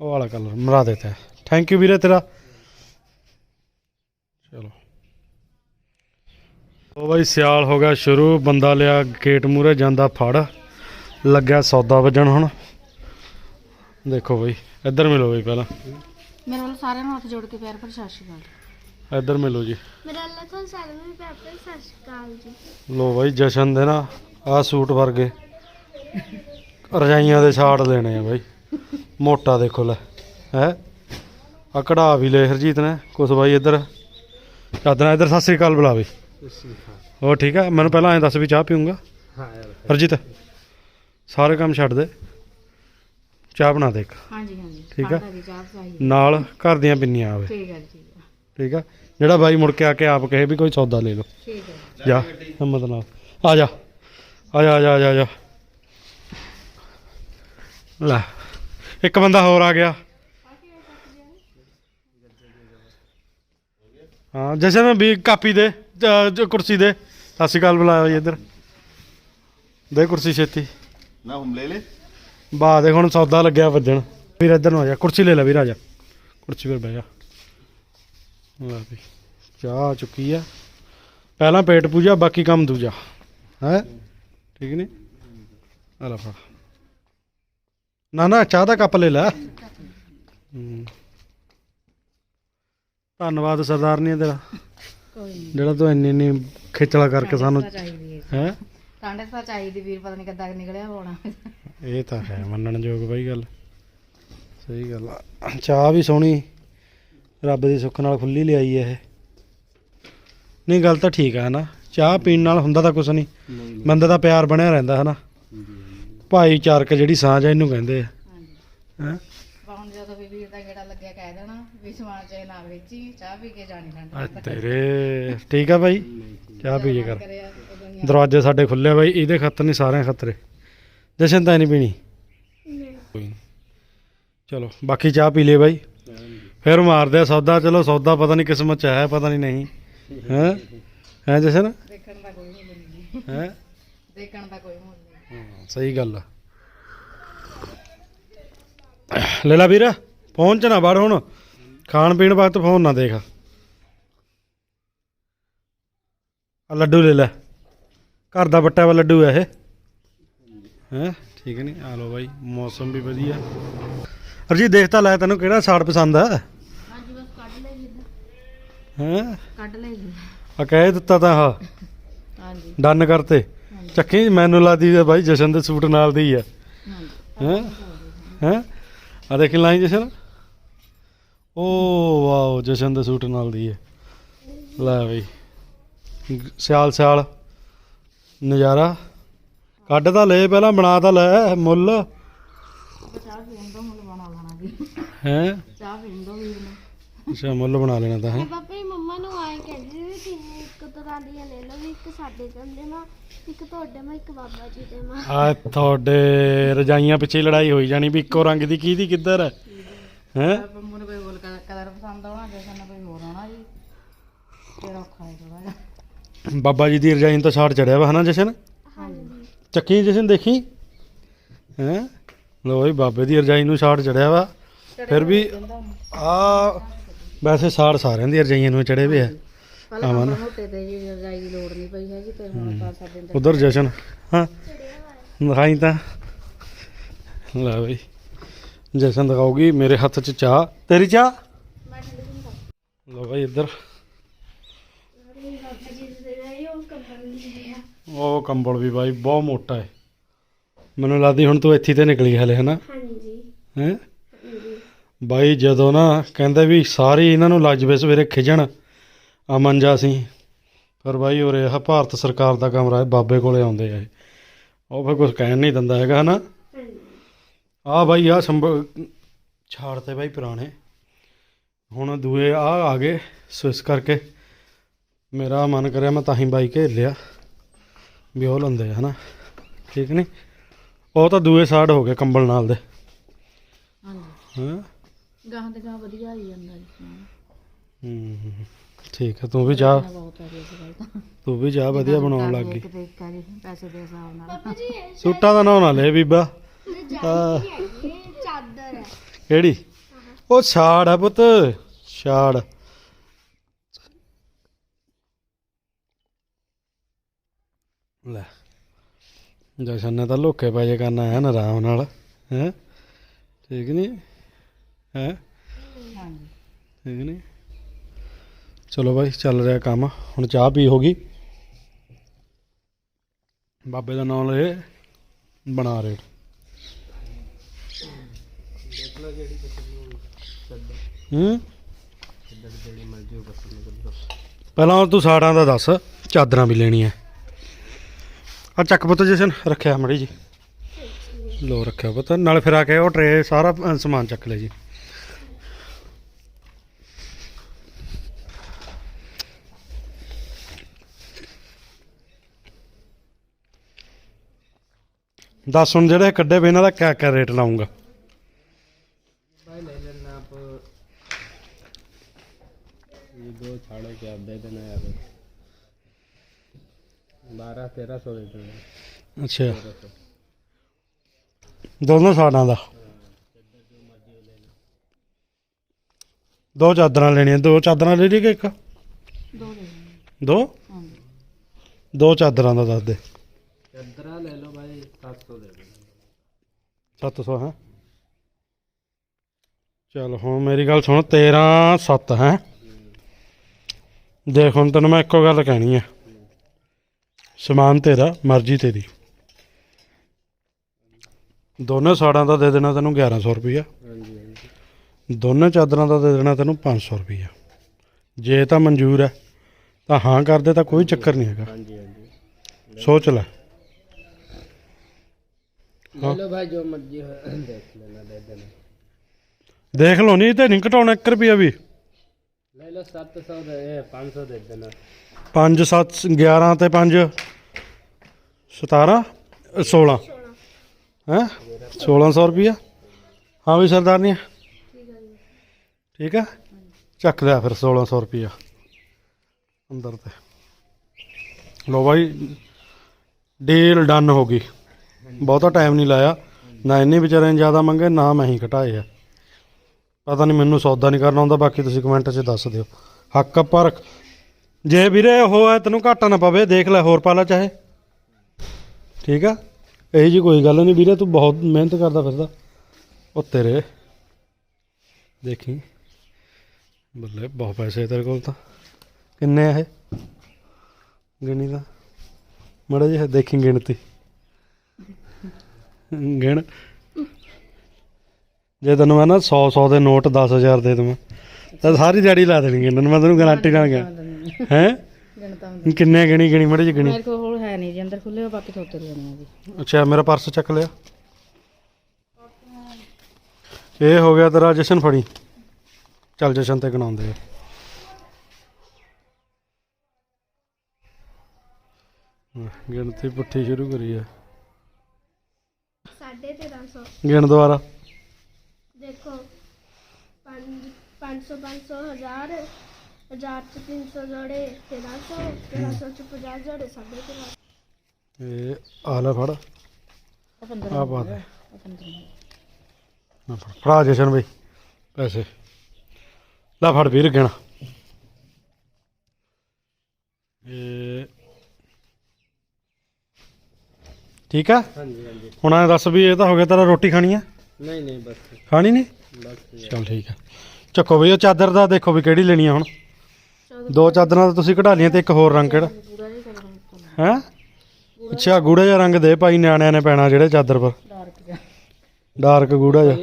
ਉਹ ਵਾਲਾ ਕਲਰ ਮਰਾ ਦੇਤਾ ਹੈ। ਥੈਂਕ ਯੂ ਵੀਰੇ ਤੇਰਾ। ਚਲੋ। ਉਹ ਬਾਈ ਸਿਆਲ ਹੋ ਗਿਆ ਸ਼ੁਰੂ। ਬੰਦਾ ਲਿਆ ਗੇਟ ਮੂਰੇ ਜਾਂਦਾ ਫੜ। ਲੱਗਿਆ ਸੌਦਾ ਵੱਜਣ ਹੁਣ। ਦੇਖੋ ਬਾਈ ਇੱਧਰ ਮਿਲੋ ਬਾਈ ਪਹਿਲਾਂ। ਮੇਰੇ ਵੱਲ ਸਾਰਿਆਂ ਨੂੰ ਹੱਥ ਜੋੜ ਕੇ ਪਿਆਰ ਭਰੀ ਸਤਿ ਸ਼੍ਰੀ ਅਕਾਲ। ਇੱਧਰ ਮਿਲੋ ਜੀ। ਮੇਰਾ ਅੱਲਾ ਤੁਹਾਨੂੰ ਸਾਰਿਆਂ ਨੂੰ ਪਿਆਰ ਭਰੀ ਸਤਿ ਸ਼੍ਰੀ ਅਕਾਲ ਜੀ। ਲੋ ਬਾਈ ਜਸ਼ਨ ਦੇ ਨਾ ਆਹ ਸੂਟ ਵਰਗੇ। ਰਜਾਈਆਂ ਦੇ ਛਾੜ ਲੈਣੇ ਆ ਬਾਈ। ਮੋਟਾ ਦੇਖੋ ਲੈ ਹੈ? ਆ ਕਢਾ ਵੀ ਲੈ ਹਰਜੀਤ ਨੇ ਕੁਛ ਬਾਈ ਇੱਧਰ। ਚਾਦਰਾਂ ਇੱਧਰ ਸਤਿ ਸ੍ਰੀ ਅਕਾਲ ਬੁਲਾ ਬਈ ਹੋਰ ਠੀਕ ਆ? ਮੈਨੂੰ ਪਹਿਲਾਂ ਐਂ ਦੱਸ ਵੀ ਚਾਹ ਪੀਊਂਗਾ? ਹਰਜੀਤ ਸਾਰੇ ਕੰਮ ਛੱਡ ਦੇ। ਚਾਹ ਬਣਾ ਦੇ ਇੱਕ। ਹਾਂਜੀ ਹਾਂਜੀ। ਠੀਕ ਆ। ਨਾਲ ਘਰ ਦੀਆਂ ਪਿੰਨੀਆਂ ਆਵੇ। ਠੀਕ ਆ ਜਿਹੜਾ ਬਾਈ ਮੁੜ ਕੇ ਆ ਕੇ ਆਪ ਕਹੇ ਵੀ ਕੋਈ ਸੌਦਾ ਲੈ ਲਓ। ਠੀਕ ਹੈ ਜਾ ਹਿੰਮਤ ਨਾਲ। ਆ ਜਾ ਆ ਜਾ। ਆ ਜਾ ਆ ਜਾ, ਆ ਜਾ। ਲੈ। ਇੱਕ ਬੰਦਾ ਹੋਰ ਆ ਗਿਆ। ਹਾਂ ਜਸ਼ਨ ਵੀ ਕਾਪੀ ਦੇ ਕੁਰਸੀ ਦੇ। ਸਤਿ ਸ਼੍ਰੀ ਅਕਾਲ ਬੁਲਾਇਆ ਜੀ ਇੱਧਰ। ਦੇ ਕੁਰਸੀ ਛੇਤੀ। ਨਾ ਹਮ ਲੈ ਲੈ। ਬਾ ਦੇਖ ਹੁਣ ਸੌਦਾ ਲੱਗਿਆ ਵੱਜਣ। ਵੀਰ ਇੱਧਰ ਨੂੰ ਆ ਜਾ ਕੁਰਸੀ ਲੈ ਲੈ ਵੀਰ ਆ ਜਾ। ਕੁਰਸੀ 'ਤੇ ਬਹਿ ਜਾ। ਲੈ ਵੀ ਚਾਹ ਚੁੱਕੀ ਆ। ਪਹਿਲਾਂ ਪੇਟ ਪੂਜਾ ਬਾਕੀ ਕੰਮ ਦੂਜਾ। ਹੈ? ਠੀਕ ਨਹੀਂ ਆ ਲੈ ਫੜ। ਨਾ ਨਾ ਚਾਹ ਦਾ ਕੱਪ ਲੈ ਲੈ। ਹੂੰ। ਧੰਨਵਾਦ ਸਰਦਾਰਨੀ ਤੇਰਾ। ਕੋਈ ਨਹੀਂ ਜਿਹੜਾ ਤੂੰ ਇੰਨੀ ਇੰਨੀ ਖੇਚਲਾ ਕਰਕੇ ਸਾਨੂੰ ਚਾਹੀਦੀ ਹੈ ਹੈ? ਠੰਡ ਤਾਂ ਚਾਹੀਦੀ ਵੀਰ ਪਤਾ ਨਹੀਂ ਕਿੱਦਾਂ ਨਿਕਲਿਆ ਹੋਣਾ। ਇਹ ਤਾਂ ਹੈ ਮੰਨਣ ਯੋਗ ਬਾਈ ਗੱਲ। ਸਹੀ ਗੱਲ ਆ। ਚਾਹ ਵੀ ਸੋਹਣੀ ਰੱਬ ਦੀ ਸੁੱਖ ਨਾਲ ਖੁੱਲੀ ਲਿਆਈ ਹੈ ਇਹ। ਨਹੀਂ ਗੱਲ ਤਾਂ ਠੀਕ ਆ ਨਾ ਚਾਹ ਪੀਣ ਨਾਲ ਹੁੰਦਾ ਤਾਂ ਕੁਛ ਨਹੀਂ ਬੰਦੇ ਦਾ ਪਿਆਰ ਬਣਿਆ ਰਹਿੰਦਾ ਹੈ ਨਾ ਭਾਈਚਾਰਕ ਜਿਹੜੀ ਸਾਂਝ ਆ ਇਹਨੂੰ ਕਹਿੰਦੇ ਆ। ਹਾਂਜੀ। ਹੈ? ਹੁਣ ਜਦੋਂ ਵੀ ਵੀਰ ਦਾ ਗੇੜਾ ਲੱਗਿਆ ਕਹਿ ਦੇਣਾ ਵੀ ਸਮਾਨ ਚਾਹੇ ਨਾ ਵੇਚੀ ਚਾਹ ਪੀ ਕੇ ਜਾਣੀ ਆ। ਠੰਡ ਤੇਰੇ ਠੀਕ ਆ ਬਾਈ? ਚਾਹ ਪੀਏ ਕਰ। ਦਰਵਾਜ਼ੇ ਸਾਡੇ ਖੁੱਲੇ ਆ ਬਾਈ ਇਹਦੇ ਖਾਤਰ ਨਹੀਂ ਸਾਰਿਆਂ ਖਾਤਰੇ। ਜਸ਼ਨ ਤਾਂ ਨਹੀਂ ਪੀਣੀ? ਕੋਈ ਨੀ। ਚਲੋ ਬਾਕੀ ਚਾਹ ਪੀ ਲੇ ਬਾਈ। ਫਿਰ ਮਾਰਦੇ ਆ ਸੌਦਾ ਚਲੋ ਸੌਦਾ ਪਤਾ ਨਹੀਂ ਕਿਸਮਤ ਚ ਹੈ ਪਤਾ ਨਹੀਂ ਨਹੀਂ। ਹੈ? ਹੈ ਜਸ਼ਨ? ਦੇਖਣ ਦਾ ਕੋਈ ਮੁੱਲ ਨਹੀਂ। ਹੈ? ਦੇਖਣ ਦਾ ਕੋਈ ਮੁੱਲ ਨਹੀਂ ਸਹੀ ਗੱਲ ਆ। ਲੈ ਲਾ ਵੀਰ ਪਹੁੰਚ ਨਾ ਵੜ ਹੁਣ। ਖਾਣ ਪੀਣ ਵਕਤ ਫੋਨ ਨਾ ਦੇਖ। ਆ ਲੱਡੂ ਲੈ ਲੈ। ਘਰ ਦਾ ਵੱਟਾ ਵਾ ਲੱਡੂ ਆ ਇਹ। ਹੈ? ਠੀਕ ਨਹੀਂ? ਆ ਲੋ ਬਾਈ ਮੌਸਮ ਵੀ ਵਧੀਆ। ਹਰਜੀਤ ਦੇਖ ਤਾਂ ਲੈ ਤੈਨੂੰ ਕਿਹੜਾ ਸਾੜ ਪਸੰਦ ਆ। ਹਾਂਜੀ ਬਸ ਕੱਢ ਲੈ ਜੀ ਹੈ? ਕੱਢ ਲੈ ਜੀ ਆ ਕਹਿ ਦਿੱਤਾ ਤਾਂ ਹਾਂ ਹਾਂਜੀ। ਡਨ ਕਰਤੇ। ਚੱਕੀ ਮੈਨੂੰ ਲੱਗਦੀ ਆ ਬਾਈ ਜਸ਼ਨ ਦੇ ਸੂਟ ਨਾਲ ਦੀ ਆ। ਹੈ? ਹੈ? ਆ ਦੇਖ ਲਾਈ ਜਸ਼ਨ। ਓ ਵਾਓ ਜਸ਼ਨ ਦੇ ਸੂਟ ਨਾਲ ਦੀ ਹੈ ਲੈ ਬਈ। ਸਿਆਲ ਸਿਆਲ। ਨਜ਼ਾਰਾ। ਕੱਢ ਤਾਂ ਲੈ ਪਹਿਲਾਂ ਬਣਾ ਤਾਂ ਲੈ ਮੁੱਲ। ਚਾਹ ਪੀਣ ਦਾ ਮੁੱਲ ਬਣਾ ਲੈਣਾ ਜੀ। ਹੈ? ਚਾਹ ਪੀਣ ਦਾ ਵੀਰ ਨੇ ਅੱਛਾ ਮੁੱਲ ਬਣਾ ਲੈਣਾ ਤਾਂ ਹੈ? ਪਾਪਾ ਜੀ ਮੰਮਾ ਨੂੰ ਆਏ ਕਹਿੰਦੇ ਵੀ ਤੁਸੀਂ ਇੱਕ ਤਰ੍ਹਾਂ ਦੀਆਂ ਲੈ ਲਓ ਵੀ ਇੱਕ ਸਾਡੇ ਕੰਦੇ ਮਾ ਇੱਕ ਤੁਹਾਡੇ ਮਾ ਇੱਕ ਬਾਬਾ ਜੀ ਦੇ ਮਾ। ਆ ਤੁਹਾਡੇ ਰਜਾਈਆਂ ਪਿੱਛੇ ਲੜਾਈ ਹੋਈ ਜਾਣੀ ਵੀ ਇੱਕੋ ਰੰਗ ਦੀ ਕਿਹਦੀ ਕਿੱਧਰ? ਹੈ? ਹੈ ਪੰਮੂ ਨੂੰ ਕੋਈ ਹੋਰ ਕਲਰ ਪਸੰਦ ਆਉਣਾ ਜਸ਼ਨ ਨੂੰ ਕੋਈ ਹੋਰ ਆਉਣਾ ਜੀ। ਫਿਰ ਔਖਾ ਹੈ ਥੋੜਾ ਜਿਹਾ। ਬਾਬਾ ਜੀ ਦੀ ਰਜਾਈ ਨੂੰ ਤਾਂ ਛਾੜ ਚੜਿਆ ਵਾ ਹਨਾ ਜਸ਼ਨ? ਹਾਂਜੀ। ਚੱਕੀ ਜਸ਼ਨ ਦੇਖੀ? ਹੈ? ਲੋ ਬਾਬੇ ਦੀ ਰਜਾਈ ਨੂੰ ਛਾੜ ਚੜਿਆ ਵਾ। ਫਿਰ ਵੀ ਆ ਵੈਸੇ ਸਾੜ ਸਾਰਿਆਂ ਦੀ ਰਜਾਈਆਂ ਨੂੰ ਚੜੇ ਵੇ ਆ। ਪਹਿਲਾਂ ਆਵਾਂ ਆਪਾਂ ਮੋਟੇ ਤੇ ਜੀ ਰਜਾਈ ਦੀ ਲੋੜ ਨਹੀਂ ਪਈ ਹੈਗੀ ਤੇ ਹੁਣ ਆਪਾਂ ਸਾਡੇ ਦਿਨ ਉਧਰ ਜਸ਼ਨ ਹਾਂ। ਦਿਖਾਈ ਤਾਂ। ਲੈ ਬਈ। ਜਸ਼ਨ ਦਿਖਾਉਗੀ ਮੇਰੇ ਹੱਥ 'ਚ ਚਾਹ। ਤੇਰੀ ਚਾਹ? ਲੋ ਬਈ ਇੱਧਰ। ਉਹ ਕੰਬਲ ਵੀ ਬਾਈ ਬਹੁਤ ਮੋਟਾ ਹੈ ਮੈਨੂੰ ਲੱਗਦੀ ਹੁਣ ਤੂੰ ਇੱਥੇ ਤੇ ਨਿਕਲੀ ਹਲੇ ਹਨਾ? ਹਾਂਜੀ। ਹੈ? ਬਾਈ ਜਦੋਂ ਨਾ ਕਹਿੰਦੇ ਵੀ ਸਾਰੀ ਇਹਨਾਂ ਨੂੰ ਲੱਜ ਵੇ ਸਵੇਰੇ ਖਿਜਣ ਅਮਨ ਜਾ ਸੀ। ਪਰ ਬਾਈ ਉਰੇ ਆਹ ਭਾਰਤ ਸਰਕਾਰ ਦਾ ਕਮਰਾ ਹੈ ਬਾਬੇ ਕੋਲੇ ਆਉਂਦੇ ਆ ਇਹ। ਉਹ ਫਿਰ ਕੁਝ ਕਹਿਣ ਨਹੀਂ ਦਿੰਦਾ ਹੈਗਾ ਹਨਾ? ਆ ਬਾਈ ਆ ਸੰਭ ਛਾੜਤੇ ਬਾਈ ਪੁਰਾਣੇ। ਹੁਣ ਦੂਏ ਆ ਆ ਗਏ ਸੋ ਇਸ ਕਰਕੇ ਮੇਰਾ ਮਨ ਕਰਿਆ ਮੈਂ ਤਾਂ ਹੀ ਬਾਈ ਘੇਰ ਲਿਆ ਵੀ ਉਹ ਲੰਦੇ ਆ ਹਨਾ? ਠੀਕ ਨਹੀਂ ਉਹ ਤਾਂ ਦੂਏ ਸਾਈਡ ਹੋ ਗਏ ਕੰਬਲ ਨਾਲ ਦੇ। ਹਾਂਜੀ। ਹਾਂ? ਗਾਹਾਂ ਤੇ ਗਾਹਾਂ ਵਧੀਆ ਆਈ ਜਾਂਦਾ ਜੀ ਸਮਾਨ। ਹੂੰ ਠੀਕ ਹੈ ਤੂੰ ਵੀ ਬਹੁਤ ਆ ਜੀ ਤਾਂ ਤੂੰ ਵੀ ਚਾਹ ਵਧੀਆ ਬਣਾਉਣ ਲੱਗ ਗਈ। ਕਿਤੇ ਇੱਕ ਆ ਜੀ ਪੈਸੇ ਦੇ ਹਿਸਾਬ ਨਾਲ। ਪਾਪਾ ਜੀ ਇਹ ਸੂਟਾਂ ਦਾ ਨਾਂ ਨਾ ਲੈ ਬੀਬਾ। ਰਜਾਈ ਨਹੀਂ ਹੈਗੀ ਇਹ ਚਾਦਰ ਹੈ। ਕਿਹੜੀ? ਉਹ ਛਾੜ ਆ ਪੁੱਤ ਛਾੜ। ਲੈ ਜਸ਼ਨ ਨੇ ਤਾਂ ਲੋਕੇ ਪਾਜੇ ਕਰਨਾ ਹੈ ਨਾ ਆਰਾਮ ਨਾਲ ਹੈ? ਠੀਕ ਨਹੀਂ ਹੈ? ਹਾਂਜੀ। ਠੀਕ ਚਲੋ ਬਾਈ ਚੱਲ ਰਿਹਾ ਕੰਮ। ਹੁਣ ਚਾਹ ਪੀ ਹੋਗੀ ਬਾਬੇ ਦਾ ਨਾਮ ਲੈ ਬਣਾ ਰਹੇ। ਹੂੰ? ਪਹਿਲਾਂ ਤੂੰ ਸਾੜਾਂ ਦਾ ਦੱਸ ਚਾਦਰਾਂ ਵੀ ਲੈਣੀਆਂ। ਆ ਚੱਕ ਪੁੱਤ ਜਸ਼ਨ ਰੱਖਿਆ ਮੜੀ ਜੀ ਲੋ ਰੱਖਿਆ ਪੁੱਤ। ਨਾਲੇ ਫਿਰ ਆ ਕੇ ਉਹ ਟਰੇ ਸਾਰਾ ਸਮਾਨ ਚੱਕ ਲੈ ਜੀ। ਦੱਸ ਹੁਣ ਜਿਹੜੇ ਕੱਢੇ ਵੇ ਇਹਨਾਂ ਦਾ ਕਿਆ ਕਿਆ ਰੇਟ ਲਾਉਂਗਾ भाई ले लेना आप ये दो छाड़े के आप दे देना यार बारह तेरह सौ दे देना ਅੱਛਾ तेरह सौ ਦੋਨੋਂ ਸਾੜਾਂ ਦਾ ਦੋ ਚਾਦਰਾਂ ਲੈਣੀਆਂ ਦੋ ਚਾਦਰਾਂ ਲੈ ਲਈ ਕਿ ਇੱਕ ਦੋ ਦੇ ਦਿਓ। ਦੋ ਹਾਂਜੀ ਦੋ ਚਾਦਰਾਂ ਦਾ ਦੱਸ ਦੇ 700 ਦੇ ਹੈ? ਚਲ ਹੁਣ ਮੇਰੀ ਗੱਲ ਸੁਣ 13 7 ਹੈ? ਦੇਖ ਹੁਣ ਤੈਨੂੰ ਮੈਂ ਇੱਕੋ ਗੱਲ ਕਹਿਣੀ ਆ। ਸਮਾਨ ਤੇਰਾ ਮਰਜ਼ੀ ਤੇਰੀ। ਦੋਨੇ ਸਾੜਾਂ ਦਾ ਦੇ ਦੇਣਾ ਤੈਨੂੰ 1100 ਰੁਪਇਆ ਹਾਂਜੀ ਦੋਨੋਂ ਚਾਦਰਾਂ ਦਾ ਦੇ ਦੇਣਾ ਤੈਨੂੰ 500 ਰੁਪਇਆ ਜੇ ਤਾਂ ਮਨਜ਼ੂਰ ਹੈ ਤਾਂ ਹਾਂ ਕਰਦੇ ਤਾਂ ਕੋਈ ਚੱਕਰ ਨਹੀਂ ਹੈਗਾ। ਸੋਚ ਲੈ। ले लो भाई जो मर्जी हो देख लेना दे देना ਦੇਖ ਲਓ ਨਹੀਂ ਤੇ ਨਹੀਂ ਘਟਾਉਣਾ 1 ਰੁਪਈਆ ਵੀ ले लो सात सौ दे पाँच सौ दे देना 5 7 11 ਤੇ 5 17 16 ਹੈ 1600 ਰੁਪਈਆ ਹਾਂ ਵੀ ਸਰਦਾਰਨੀ ਠੀਕ ਹੈ ਚੱਕ ਲਿਆ ਫਿਰ 1600 ਰੁਪਈਆ ਅੰਦਰ ਤੇ ਲੋ ਬਾਈ ਡੀਲ ਡਨ ਹੋ ਗਈ ਬਹੁਤਾ ਟਾਈਮ ਨਹੀਂ ਲਾਇਆ। ਨਾ ਇੰਨੇ ਵਿਚਾਰੇ ਨੇ ਜ਼ਿਆਦਾ ਮੰਗੇ, ਨਾ ਮੈਂ ਹੀ ਘਟਾਏ ਆ। ਪਤਾ ਨਹੀਂ ਮੈਨੂੰ ਸੌਦਾ ਨਹੀਂ ਕਰਨਾ ਆਉਂਦਾ ਬਾਕੀ ਤੁਸੀਂ ਕਮੈਂਟ 'ਚ ਦੱਸ ਦਿਓ। ਹੱਕ ਪਰ ਜੇ ਵੀਰੇ ਉਹ ਹੈ ਤੈਨੂੰ ਘਾਟਾ ਨਾ ਪਵੇ, ਦੇਖ ਲੈ, ਹੋਰ ਪਾ ਲੈ ਚਾਹੇ। ਠੀਕ ਆ? ਇਹੀ ਜੀ ਕੋਈ ਗੱਲ ਨਹੀਂ ਵੀਰੇ, ਤੂੰ ਬਹੁਤ ਮਿਹਨਤ ਕਰਦਾ ਫਿਰਦਾ। ਉਹ ਤੇਰੇ। ਦੇਖੀ। ਬੱਲੇ, ਬਹੁਤ ਪੈਸੇ ਤੇਰੇ ਕੋਲ ਤਾਂ। ਕਿੰਨੇ ਆ ਇਹ? ਗਿਣੀ ਦਾ ਮੜਾ ਜਿਹਾ ਦੇਖੀ ਗਿਣਤੀ। ਗਿਣ। ਜੇ ਤੈਨੂੰ ਮੈਂ ਨਾ 100 100 ਦੇ ਨੋਟ 10000 ਦੇ ਦਵਾਂ ਤਾਂ ਸਾਰੀ ਦਿਹਾੜੀ ਲਾ ਦੇਣੀ ਗਿਣਨ ਮੈਂ ਤੈਨੂੰ ਗਾਰੰਟੀ ਨਾਲ ਗਿਆ ਹੈ? ਕਿੰਨੇ ਗਿਣੀ ਗਿਣੀ ਮੜੀ ਜਿਹੀ ਗਿਣੀ? ਮੇਰੇ ਕੋਲ ਹੈ ਨਹੀਂ ਜੀ ਅੰਦਰ ਖੁੱਲੇ ਬਾਕੀ ਥੋਤੇ ਲੈਣੇ ਆ ਜੀ। ਅੱਛਾ ਮੇਰਾ ਪਰਸ ਚੱਕ ਲਿਆ। ਇਹ ਹੋ ਗਿਆ ਤੇਰਾ ਜਸ਼ਨ ਫੜੀ। ਚੱਲ ਜਸ਼ਨ ਤੇ ਗਣਾਉਂਦੇ ਆ। ਗਿਣਤੀ ਪੁੱਠੀ ਸ਼ੁਰੂ ਕਰੀ ਆ। ਸਾਢੇ 1300 ਗਿਣ ਦੁਬਾਰਾ ਦੇਖੋ 5 500 500 1000 1000 ਚ 300 ਜੋੜੇ 1300 1300 ਚ 50 ਜੋੜੇ ਸਾਢੇ 1300 ਇਹ ਆ ਲੈ ਫੜ। ਉਹ 15 ਆ ਪਾ ਦੇ ਉਹ 15 ਨਾ ਫੜ ਫੜਾ ਜਸ਼ਨ ਬਈ ਪੈਸੇ। ਲੈ ਫੜ ਵੀਰ ਗਿਣ। ਇਹ ਠੀਕ ਆ? ਹਾਂਜੀ ਹਾਂਜੀ। ਹੁਣ ਐ ਦੱਸ ਵੀ ਇਹ ਤਾਂ ਹੋ ਗਿਆ ਤੇਰਾ ਰੋਟੀ ਖਾਣੀ ਆ? ਨਹੀਂ ਨਹੀਂ ਬਸ। ਖਾਣੀ ਨਹੀਂ? ਬਸ ਚਲ ਠੀਕ ਆ। ਚੱਕੋ ਵੀ ਉਹ ਚਾਦਰ ਦਾ ਦੇਖੋ ਵੀ ਕਿਹੜੀ ਲੈਣੀ ਆ ਹੁਣ। ਦੋ ਚਾਦਰਾਂ ਤਾਂ ਤੁਸੀਂ ਕਢਾ ਲੀਆਂ ਤੇ ਇੱਕ ਹੋਰ ਰੰਗ ਕਿਹੜਾ? ਹੈ ਅੱਛਾ ਗੂੜਾ ਜਿਹਾ ਰੰਗ ਦੇ ਭਾਈ ਨਿਆਣਿਆਂ ਨੇ ਪੈਣਾ ਜਿਹੜੇ ਚਾਦਰ ਪਰ। ਡਾਰਕ ਗੂੜਾ ਜਿਹਾ।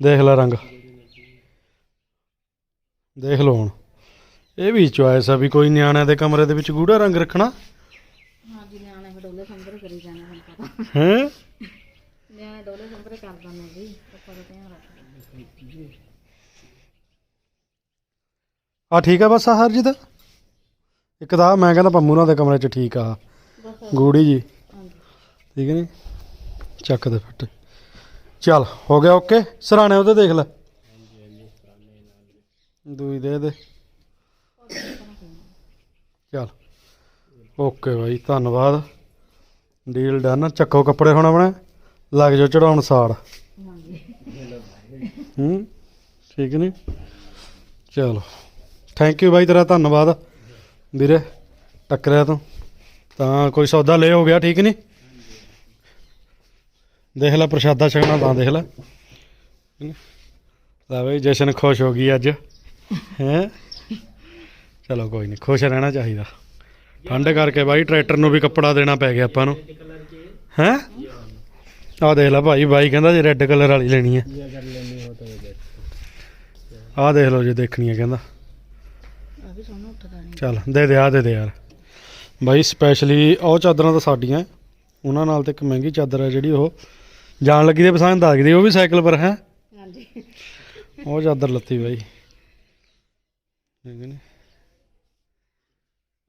ਦੇਖ ਲੈ ਰੰਗ। ਦੇਖ ਲਓ ਹੁਣ। ਇਹ ਵੀ ਚੁਆਇਸ ਆ ਵੀ ਕੋਈ ਨਿਆਣਿਆਂ ਦੇ ਕਮਰੇ ਦੇ ਵਿੱਚ ਗੂੜਾ ਰੰਗ ਰੱਖਣਾ। ਹੈ? ਡੋਲੇ ਕਰ ਜੀ ਉੱਪਰ ਧਿਆਨ ਆ ਠੀਕ ਆ ਬਸ ਆ ਹਰਜੀਤ? ਇੱਕ ਤਾਂ ਆਹ ਮੈਂ ਕਹਿੰਦਾ ਪੰਮੂ ਨਾਲ ਦੇ ਕਮਰੇ 'ਚ ਠੀਕ ਆ। ਬਸ। ਗੂੜੀ ਜੀ। ਠੀਕ ਹੈ ਨੀ? ਚੱਕ ਦੇ ਫੱਟ। ਚੱਲ ਹੋ ਗਿਆ ਓਕੇ। ਸਰਾਣੇ ਉਹਦੇ ਦੇਖ ਲੈ। ਦੂਈ ਦੇ ਦੇ। ਚੱਲ। ਓਕੇ ਬਾਈ ਧੰਨਵਾਦ। ਡੀਲ ਡਨ, ਚੱਕੋ ਕੱਪੜੇ ਹੁਣ ਆਪਣੇ, ਲੱਗ ਜਾਓ ਚੜਾਉਣ ਸਾੜ। ਹੂੰ, ਠੀਕ ਨਹੀਂ ਚਲੋ। ਥੈਂਕ ਯੂ ਬਾਈ ਤੇਰਾ, ਧੰਨਵਾਦ। ਵੀਰੇ, ਟੱਕਰਿਆ ਤੂੰ। ਤਾਂ ਕੋਈ ਸੌਦਾ ਲੈ ਹੋ ਗਿਆ, ਠੀਕ ਨਹੀਂ ਦੇਖ ਲੈ ਪ੍ਰਸ਼ਾਦਾ ਛਕਣਾ ਤਾਂ ਦੇਖ ਲੈ। ਲੈ ਬਈ, ਜਸ਼ਨ ਖੁਸ਼ ਹੋ ਗਈ ਅੱਜ। ਹੈ? ਚਲੋ ਕੋਈ ਨਹੀਂ ਖੁਸ਼ ਰਹਿਣਾ ਚਾਹੀਦਾ। ਠੰਡ ਕਰਕੇ ਬਾਈ ਟਰੈਕਟਰ ਨੂੰ ਵੀ ਕੱਪੜਾ ਦੇਣਾ ਪੈ ਗਿਆ ਆਪਾਂ ਨੂੰ। ਹੈ? ਆਹ ਦੇਖ ਲੈ ਭਾਈ ਬਾਈ ਕਹਿੰਦਾ ਜੇ ਰੈੱਡ ਕਲਰ ਵਾਲੀ ਲੈਣੀ ਹੈ ਆਹ ਦੇਖ ਲਓ ਜੇ ਦੇਖਣੀ ਹੈ ਕਹਿੰਦਾ। ਚੱਲ ਦੇ ਦੇ ਆ ਦੇ ਦੇ ਯਾਰ। ਬਾਈ ਸਪੈਸ਼ਲੀ ਉਹ ਚਾਦਰਾਂ ਤਾਂ ਸਾਡੀਆਂ ਉਹਨਾਂ ਨਾਲ ਤੇ ਇੱਕ ਮਹਿੰਗੀ ਚਾਦਰ ਹੈ ਜਿਹੜੀ ਉਹ ਜਾਣ ਲੱਗੀ ਦੇ ਪਸੰਦ ਆ ਗਈ ਉਹ ਵੀ ਸਾਈਕਲ ਪਰ ਹੈ? ਹਾਂਜੀ। ਉਹ ਚਾਦਰ ਲੱਤੀ ਬਾਈ। ਠੀਕ ਨੇ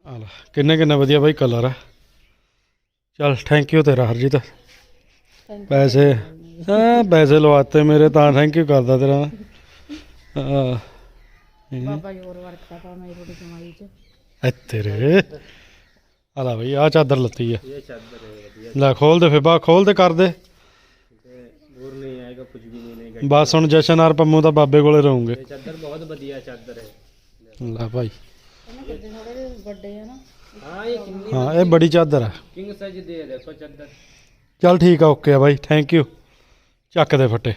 ਆ ਲੈ ਕਿੰਨਾ ਕਿੰਨਾ ਵਧੀਆ ਬਾਈ ਕਲਰ ਆ। ਚਲ ਥੈਂਕ ਯੂ ਤੇਰਾ ਹਰਜੀਤ। ਪੈਸੇ ਹਾਂ ਪੈਸੇ ਲਵਾਤੇ ਮੇਰੇ ਤਾਂ ਥੈਂਕ ਯੂ ਕਰਦਾ ਤੇਰਾ। ਆ ਬਾਬਾ ਜੀ ਹੋਰ ਵਰਤਾ ਤਾਂ ਮੇਰੀ ਥੋੜੀ ਤੇਰੇ। ਆ ਚਾਦਰ ਲੱਤੀ ਆ ਇਹ ਚਾਦਰ ਹੈ ਵਧੀਆ ਲੈ ਖੋਲ ਦੇ ਫੇ ਬਾ ਖੋਲ ਦੇ ਕਰ ਦੇ। ਬਸ ਹੁਣ ਜਸ਼ਨ ਆਰ ਪੰਮੂ ਤਾਂ ਬਾਬੇ ਕੋਲੇ ਰਹੂਗੇ। ਚਾਦਰ ਬਹੁਤ ਵਧੀਆ ਚਾਦਰ ਹੈ। ਲੈ ਭਾਈ ਹਾਂ ਇਹ ਬੜੀ ਚਾਦਰ ਆ। ਕਿੰਗ ਸਾਈਜ਼ ਦੇ ਦੇਖੋ ਚਾਦਰ। ਚੱਲ ਠੀਕ ਆ ਓਕੇ ਆ ਬਾਈ ਥੈਂਕ ਯੂ ਚੱਕ ਦੇ ਫੱਟੇ।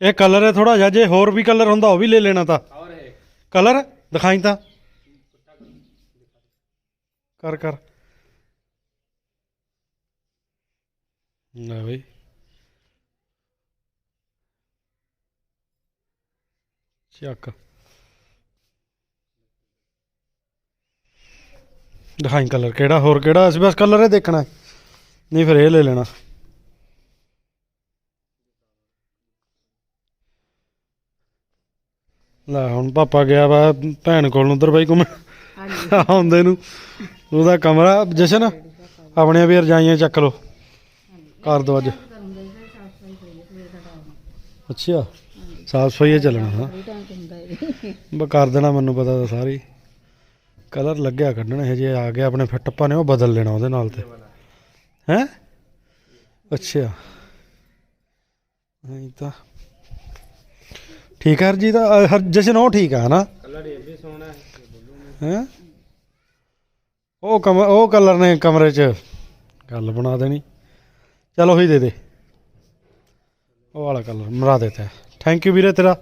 ਇਹ ਕਲਰ ਹੈ ਥੋੜਾ ਜਿਹਾ ਜੇ ਹੋਰ ਵੀ ਕਲਰ ਹੁੰਦਾ ਉਹ ਵੀ ਲੈ ਲੈਣਾ ਤਾਂ। ਔਰ ਹੈ ਕਲਰ ਦਿਖਾਈ ਤਾਂ। ਕਰ ਕਰ। ਨਾ ਬਈ। ਚੱਕ। ਦਿਖਾਈ ਕਲਰ ਕਿਹੜਾ ਹੋਰ ਕਿਹੜਾ? ਅਸੀਂ ਬਸ ਕਲਰ ਹੀ ਦੇਖਣਾ। ਨਹੀਂ ਫਿਰ ਇਹ ਲੈ ਲੈਣਾ। ਲੈ ਹੁਣ ਪਾਪਾ ਗਿਆ ਵਾ ਭੈਣ ਕੋਲ ਉਧਰ ਬਾਈ ਹਾਂਜੀ। ਆਉਂਦੇ ਨੂੰ। ਉਹਦਾ ਕਮਰਾ ਜਸ਼ਨ ਆਪਣੇ ਵੀ ਰਜਾਈਆਂ ਚੱਕ ਲਓ। ਕਰ ਦੋ ਅੱਜ ਅੱਛਾ। ਸਾਫ਼ ਸਫ਼ਾਈ ਚੱਲਣਾ ਹਾਂ। ਬ ਕਰ ਦੇਣਾ ਮੈਨੂੰ ਪਤਾ ਤਾਂ ਸਾਰੀ। ਕਲਰ ਲੱਗਿਆ ਕੱਢਣਾ ਜੇ ਆ ਗਿਆ ਆਪਣੇ ਫਿੱਟ, ਆਪਾਂ ਨੇ ਉਹ ਬਦਲ ਲੈਣਾ ਉਹਦੇ ਨਾਲ ਤੇ। ਹੈ? ਅੱਛਾ। ਨਹੀਂ ਤਾਂ। ਠੀਕ ਹੈ ਜੀ ਤਾਂ ਹਰ, ਜਸ਼ਨ ਉਹ ਠੀਕ ਆ, ਹਨਾ? ਕਲਰ ਇਹ ਵੀ ਸੋਹਣਾ ਹੈ? ਉਹ ਕਮ, ਉਹ ਕਲਰ ਨੇ ਕਮਰੇ 'ਚ। ਗੱਲ ਬਣਾ ਦੇਣੀ। ਚਲ ਉਹੀ ਦੇ ਦੇ। ਉਹ ਵਾਲਾ ਕਲਰ, ਮਰਾ ਦਿੱਤਾ ਥੈਂਕ ਯੂ ਵੀਰੇ ਤੇਰਾ।